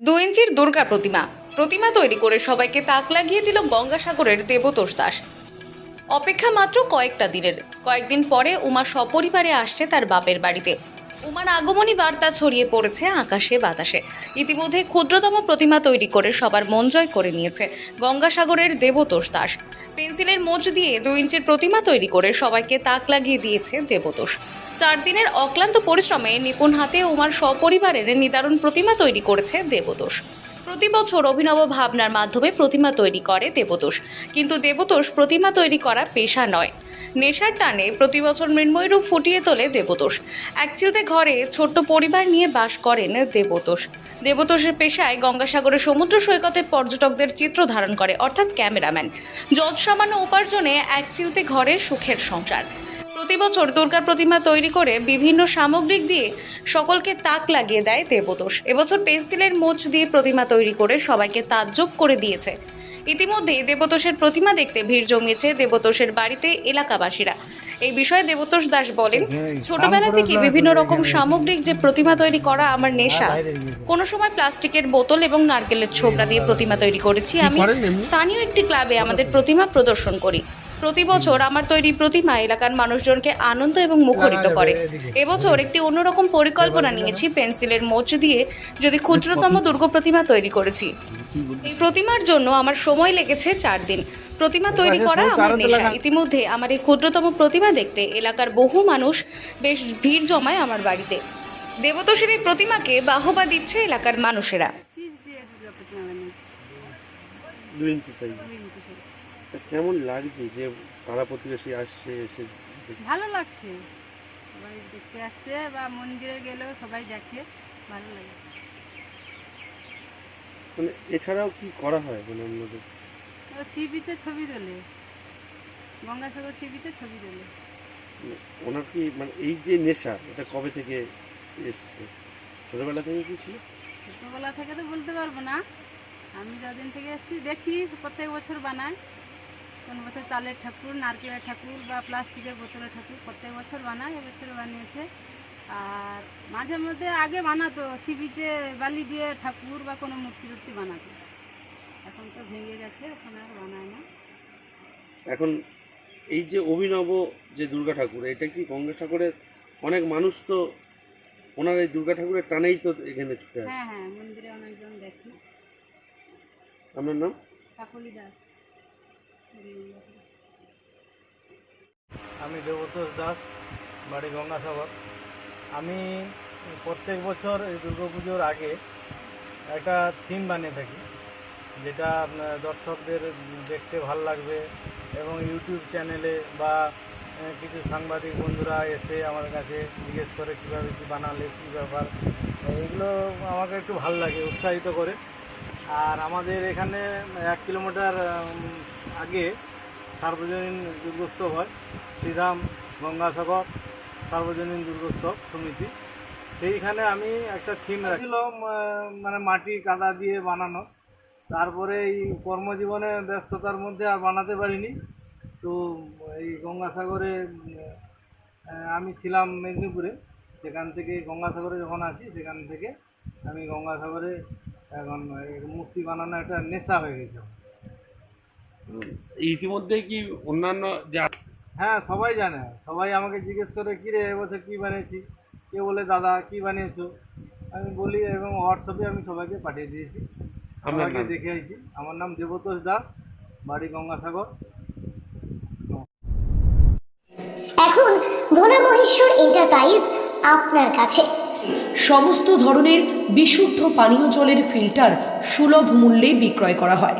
দু ইঞ্চির দুর্গা প্রতিমা। প্রতিমা তৈরি করে সবাইকে তাক লাগিয়ে দিল গঙ্গাসাগরের দেবতোষ দাস। অপেক্ষা মাত্র কয়েকটা দিনের। কয়েকদিন পরে উমা সপরিবারে আসছে তার বাপের বাড়িতে। উমার আগমনী বার্তা ছড়িয়ে পড়েছে আকাশে বাতাসে। ইতিমধ্যে ক্ষুদ্রতম প্রতিমা তৈরি করে সবার মন জয় করে নিয়েছে গঙ্গাসাগরের দেবতোষ দাস। পেন্সিলের মোচ দিয়ে দু ইঞ্চির প্রতিমা তৈরি করে সবাইকে তাক লাগিয়ে দিয়েছে দেবতোষ চার দিনের অক্লান্ত পরিশ্রমে নিপুণ হাতে উমার সপরিবারের নিদারুণ প্রতিমা তৈরি করেছে দেবতোষ প্রতি বছর অভিনব ভাবনার মাধ্যমে প্রতিমা তৈরি করে দেবতোষ কিন্তু দেবতোষ প্রতিমা তৈরি করা পেশা নয়। নেশার টানে প্রতি বছর মৃন্ময় রূপ ফুটিয়ে তোলে দেবতোষ। একচিলতে ঘরে ছোট্ট পরিবার নিয়ে বাস করেন দেবতোষ। দেবতোষের পেশায় গঙ্গাসাগরের সমুদ্র সৈকতে পর্যটকদের চিত্র ধারণ করে, অর্থাৎ ক্যামেরাম্যান। যৎ সামান্য উপার্জনে একচিলতে ঘরে সুখের সংসার। প্রতি বছর দুর্গা প্রতিমা তৈরি করে বিভিন্ন সামগ্রিক দিয়ে সকলকে তাক লাগিয়ে দেয় দেবতোষ। এবছর পেন্সিলের মোচ দিয়ে প্রতিমা তৈরি করে সবাইকে তাজ্জব করে দিয়েছে। ইতিমধ্যে দেবতোষের প্রতিমা দেখতে ভিড় জমিয়েছে দেবতোষের বাড়িতে এলাকাবাসীরা। এই বিষয়ে দেবতোষ দাস বলেন ছোটবেলা থেকে বিভিন্ন রকম সামগ্রিক যে প্রতিমা তৈরি করা আমার নেশা কোনো সময় প্লাস্টিকের বোতল এবং নারকেলের ছোবড়া দিয়ে প্রতিমা তৈরি করেছি। আমি স্থানীয় একটি ক্লাবে আমাদের প্রতিমা প্রদর্শন করি। প্রতি বছর আমার তৈরি প্রতিমা এলাকার মানুষজনকে আনন্দ এবং মুখরিত করে। এবছর একটি অন্যরকম পরিকল্পনা নিয়েছি পেন্সিলের মোচ দিয়ে যদি ক্ষুদ্রতম দুর্গ প্রতিমা তৈরি করেছি। এই প্রতিমার জন্য আমার সময় লেগেছে চার দিন। প্রতিমা তৈরি করা আমার নেশা। ইতিমধ্যে আমার এই ক্ষুদ্রতম প্রতিমা দেখতে এলাকার বহু মানুষ বেশ ভিড় জমায় আমার বাড়িতে। দেবতোষের এই প্রতিমাকে বাহবা দিচ্ছে এলাকার মানুষেরা। কেমন লাগছে যে পাড়া প্রতিবেশী আসছে এসে ভালো লাগছে। সবাই দেখতে আসছে বা মন্দিরে গেলেও সবাই দেখে ভালো লাগে মানে এছাড়াও কি করা হয় মানে অন্যদের? সিবিতে ছবি তোলে। গঙ্গাসাগর সি বিচে ছবি তোলে। মানে ওনার কি মানে এই যে নেশা এটা কবে থেকে এসছে? ছোটবেলা থেকে কি ছিল? ছোটোবেলা থেকে তো বলতে পারব না। আমি যদিন থেকে এসেছি দেখি প্রত্যেক বছর বানাই। কোন বছর চালের ঠাকুর নারকেলের ঠাকুর বা প্লাস্টিকের বোতলের ঠাকুর প্রত্যেক বছর বানায় এবছর বানিয়েছে। আর মাঝে মধ্যে আগে বানাতো সি বিচে বালি দিয়ে ঠাকুর বা কোনো মূর্তি টুর্তি বানাতো। এখন তো ভেঙে গেছে এখন আর বানায় না। এখন এই যে অভিনব যে দুর্গা ঠাকুর এটা কি গঙ্গা ঠাকুরের অনেক মানুষ তো ওনার এই দুর্গা ঠাকুরের টানেই তো এখানে ছুটে আসে? হ্যাঁ হ্যাঁ মন্দিরে অনেকজন দেখি। আপনার নাম? কাকলি দাস। আমি দেবতোষ দাস বাড়ি গঙ্গাসাগর। আমি প্রত্যেক বছর এই দুর্গাপুজোর আগে একটা থিম বানিয়ে থাকি, যেটা দর্শকদের দেখতে ভালো লাগবে এবং ইউটিউব চ্যানেলে বা কিছু সাংবাদিক বন্ধুরা এসে আমার কাছে জিজ্ঞেস করে কীভাবে কী বানালে, কী ব্যাপার এগুলো আমাকে একটু ভালো লাগে, উৎসাহিত করে। আর আমাদের এখানে এক কিলোমিটার আগে সার্বজনীন দুর্গোৎসব হয় শ্রীরাম গঙ্গাসাগর। সার্বজনীন দুর্গোৎসব সমিতি। সেইখানে আমি একটা থিম রাখছিল মানে মাটি কাদা দিয়ে বানানো। তারপরে এই কর্মজীবনে ব্যস্ততার মধ্যে আর বানাতে পারিনি। তো এই গঙ্গাসাগরে আমি ছিলাম মেদিনীপুরে। সেখান থেকে গঙ্গাসাগরে যখন আসি সেখান থেকে আমি গঙ্গাসাগরে এখন মূর্তি বানানো একটা নেশা হয়ে গেছে। ইতিমধ্যে কি অন্যান্য যে হ্যাঁ সবাই জানে। সবাই আমাকে জিজ্ঞেস করে কী রে এবছর কী বানিয়েছি? কে বলে দাদা কী বানিয়েছো? আমি বলি এবং হোয়াটসঅ্যাপে আমি সবাইকে পাঠিয়ে দিয়েছি। আপনার সবাইকে দেখে আইছি। আমার নাম দেবতোষ দাস বাড়ি গঙ্গাসাগর। এখন ভোলা মহেশ্বর এন্টারপ্রাইজ আপনার কাছে। সমস্ত ধরনের বিশুদ্ধ পানীয় জলের ফিল্টার সুলভ মূল্যে বিক্রয় করা হয়।